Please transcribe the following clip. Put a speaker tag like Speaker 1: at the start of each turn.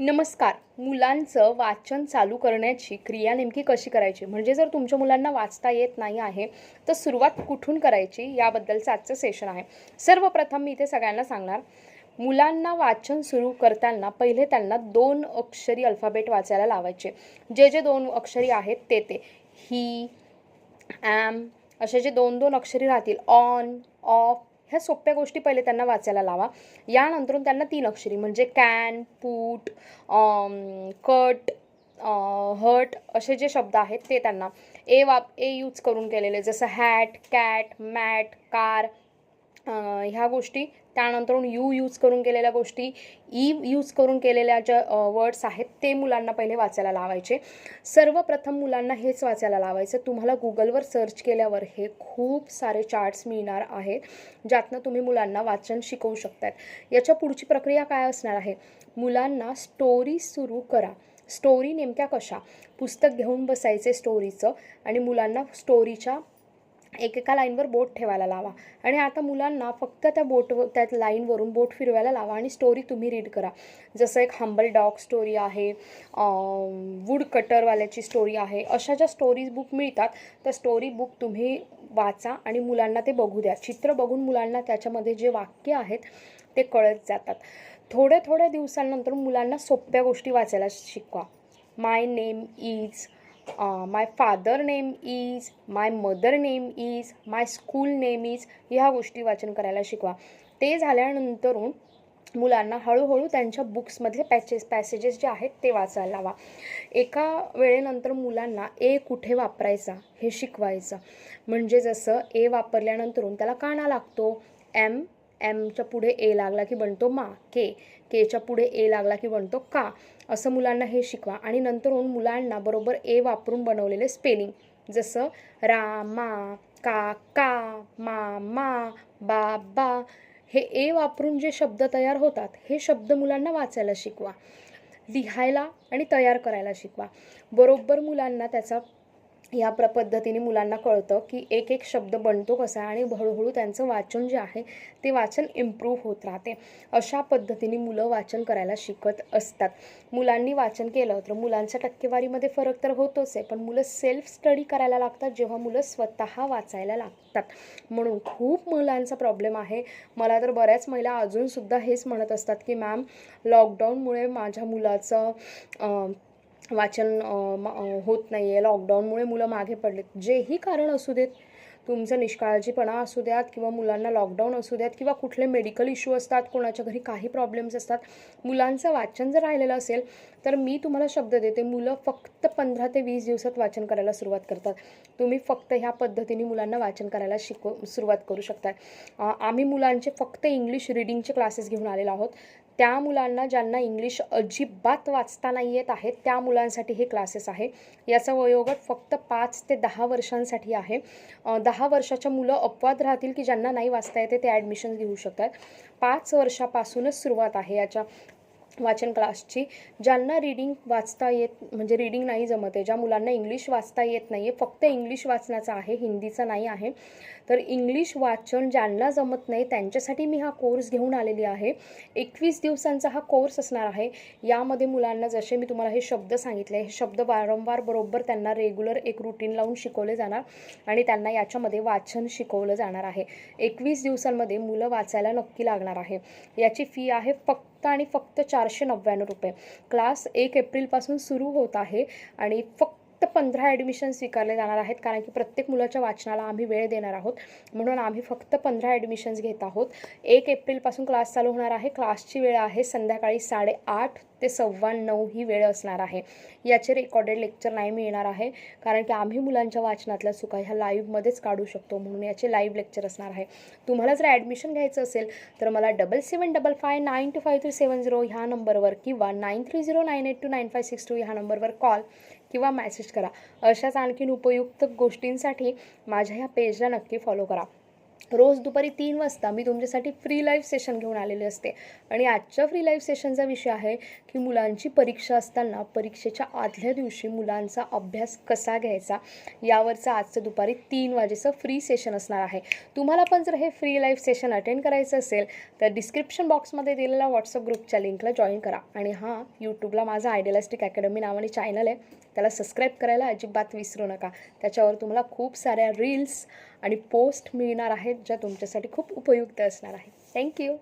Speaker 1: नमस्कार. मुलांचं वाचन चालू करण्याची क्रिया नेमकी कशी करायची? म्हणजे जर तुमच्या मुलांना वाचता येत नाही आहे तर सुरुवात कुठून करायची याबद्दलचं आजचं सेशन आहे. सर्वप्रथम मी इथे सगळ्यांना सांगणार. मुलांना वाचन सुरू करताना पहिले त्यांना दोन अक्षरी अल्फाबेट वाचायला लावायचे. जे जे दोन अक्षरी आहेत ते ते. ही ॲम असे जे दोन दोन अक्षरी राहतील ऑन ऑफ ह्या सोप्या गोष्टी पहिले त्यांना वाचायला लावा. यानंतरून त्यांना तीन अक्षरी म्हणजे कॅन पूट कट हट असे जे शब्द आहेत ते त्यांना ए वाप ए यूज करून केलेले जसं हॅट कॅट मॅट कार ह्या गोष्टी. त्यानंतर यू यूज करून केलेल्या गोष्टी e ई यूज करून केलेल्या ज्या वर्ड्स आहेत ते मुलांना पहिले वाचायला लावायचे. सर्वप्रथम मुलांना हेच वाचायला लावायचं. तुम्हाला गुगलवर सर्च केल्यावर हे खूप सारे चार्ट्स मिळणार आहेत ज्यातनं तुम्ही मुलांना वाचन शिकवू शकतात याच्या पुढची प्रक्रिया काय असणार आहे? मुलांना स्टोरी सुरू करा. स्टोरी नेमक्या कशा? पुस्तक घेऊन बसायचे स्टोरीचं आणि मुलांना स्टोरीच्या एकेका लाईनवर बोट ठेवायला लावा. आणि आता मुलांना फक्त त्या बोटवर त्या लाईनवरून बोट फिरवायला लावा आणि स्टोरी तुम्ही रीड करा. जसं एक हंबल डॉग स्टोरी आहे वूड कटरवाल्याची स्टोरी आहे अशा ज्या स्टोरीज बुक मिळतात त्या स्टोरी बुक तुम्ही वाचा आणि मुलांना ते बघू द्या. चित्र बघून मुलांना त्याच्यामध्ये जे वाक्य आहेत ते कळत जातात. थोड्या थोड्या दिवसांनंतर मुलांना सोप्या गोष्टी वाचायला शिकवा. My name is my father name is my mother name is my school name is ह्या गोष्टी वाचन करायला शिकवा. ते झाल्यानंतरून मुलांना हळूहळू त्यांच्या बुक्समधले पॅचेस पॅसेजेस जे आहेत ते वाचायला लावा. एका वेळेनंतर मुलांना ए कुठे वापरायचा हे शिकवायचं. म्हणजे जसं ए वापरल्यानंतरून त्याला काना लागतो एम एमच्या पुढे ए लागला की बनतो मा के केच्या पुढे ए लागला की बनतो का असं मुलांना हे शिकवा. आणि नंतर होऊन मुलांना बरोबर ए वापरून बनवलेले स्पेलिंग जसं रामा काका मामा बाबा हे ए वापरून जे शब्द तयार होतात हे शब्द मुलांना वाचायला शिकवा. लिहायला आणि तयार करायला शिकवा. बरोबर मुलांना त्याचा या प्र पद्धतीने मुलांना कळतं की एक एक शब्द बनतो कसा आणि हळूहळू त्यांचं वाचन जे आहे ते वाचन इम्प्रूव्ह होत राहते. अशा पद्धतीने मुलं वाचन करायला शिकत असतात. मुलांनी वाचन केलं तर मुलांच्या टक्केवारीमध्ये फरक तर होतोच आहे पण मुलं सेल्फ स्टडी करायला लागतात जेव्हा मुलं स्वतः वाचायला लागतात. म्हणून खूप मुलांचा प्रॉब्लेम आहे. मला तर बऱ्याच महिला अजूनसुद्धा हेच म्हणत असतात की मॅम लॉकडाऊनमुळे माझ्या मुलाचं वाचन होत नाही आहे लॉकडाऊनमुळे मुलं मागे पडलेत. जेही कारण असू देत तुमचं निष्काळजीपणा असू द्यात किंवा मुलांना लॉकडाऊन असू द्यात किंवा कुठले मेडिकल इश्यू असतात कोणाच्या घरी काही प्रॉब्लेम्स असतात मुलांचं वाचन जर राहिलेलं असेल तर मी तुम्हाला शब्द देते मुलं फक्त पंधरा ते वीस दिवसात वाचन करायला सुरुवात करतात. तुम्ही फक्त ह्या पद्धतीने मुलांना वाचन करायला शिकव सुरुवात करू शकता आम्ही मुलांचे फक्त इंग्लिश रिडिंगचे क्लासेस घेऊन आलेलो आहोत. त्या मुलांना ज्यांना इंग्लिश अजिबात वाचता नाही येत आहे त्या मुलांसाठी हे क्लासेस आहे. याचा वयोगट फक्त पाच ते दहा वर्षांसाठी आहे. दहा वर्षाच्या मुलं अपवाद राहतील की ज्यांना नाही वाचता येते ते ॲडमिशन घेऊ शकतात. पाच वर्षापासूनच सुरुवात आहे याच्या. वाचन क्लासची ज्यांना रीडिंग वाचता येत म्हणजे रीडिंग नाही जमत आहे ज्या मुलांना इंग्लिश वाचता येत नाही आहे फक्त इंग्लिश वाचण्याचा आहे हिंदीचं नाही आहे तर इंग्लिश वाचन ज्यांना जमत नाही त्यांच्यासाठी मी हा कोर्स घेऊन आलेली आहे. एकवीस दिवसांचा हा कोर्स असणार आहे. यामध्ये मुलांना जसे मी तुम्हाला हे शब्द सांगितले हे शब्द वारंवार बरोबर त्यांना रेग्युलर एक रुटीन लावून शिकवले जाणार आणि त्यांना याच्यामध्ये वाचन शिकवलं जाणार आहे. एकवीस दिवसांमध्ये मुलं वाचायला नक्की लागणार आहे. याची फी आहे फक्त फक्त आणि फक्त चारशे नव्याण्णव रुपये. क्लास एक एप्रिलपासून सुरू होत आहे आणि फक्त फक्त पंधरा ॲडमिशन स्वीकारले जाणार आहेत कारण की प्रत्येक मुलाच्या वाचनाला आम्ही वेळ देणार आहोत. म्हणून आम्ही फक्त पंधरा ॲडमिशन्स घेत आहोत. एक एप्रिलपासून क्लास चालू होणार आहे. क्लासची वेळ आहे संध्याकाळी साडेआठ ते सव्वा नऊ ही वेळ असणार आहे. याचे रेकॉर्डेड लेक्चर नाही मिळणार आहे कारण की आम्ही मुलांच्या वाचनातल्या चुका ह्या लाईव्हमध्येच काढू शकतो म्हणून याचे लाईव्ह लेक्चर असणार आहे. तुम्हाला जर ॲडमिशन घ्यायचं असेल तर मला double seven double five nine two five three seven zero ह्या नंबरवर किंवा nine three zero nine eight two nine five six two ह्या नंबरवर कॉल किंवा मॅसेज करा. अशाच आणखीन उपयुक्त गोष्टींसाठी माझ्या ह्या पेजला नक्की फॉलो करा. रोज दुपारी तीन वाजता मी तुमच्यासाठी फ्री लाईव्ह सेशन घेऊन आलेले असते. आणि आजच्या फ्री लाईव्ह सेशनचा विषय आहे की मुलांची परीक्षा असताना परीक्षेच्या आदल्या दिवशी मुलांचा अभ्यास कसा घ्यायचा? यावरचं आजचं दुपारी तीन वाजेचं फ्री सेशन असणार आहे. तुम्हाला पण जर हे फ्री लाईव्ह सेशन अटेंड करायचं असेल तर डिस्क्रिप्शन बॉक्समध्ये दिलेल्या व्हॉट्सअप ग्रुपच्या लिंकला जॉईन करा. आणि हां यूट्यूबला माझा आयडियलिस्टिक अकॅडमी नावाने चॅनल आहे. त्याला सबस्क्राईब करायला अजिबात विसरू नका. त्याच्यावर तुम्हाला खूप साऱ्या रील्स आणि पोस्ट मिळणार आहेत ज्या तुमच्यासाठी खूप उपयुक्त असणार आहे थँक्यू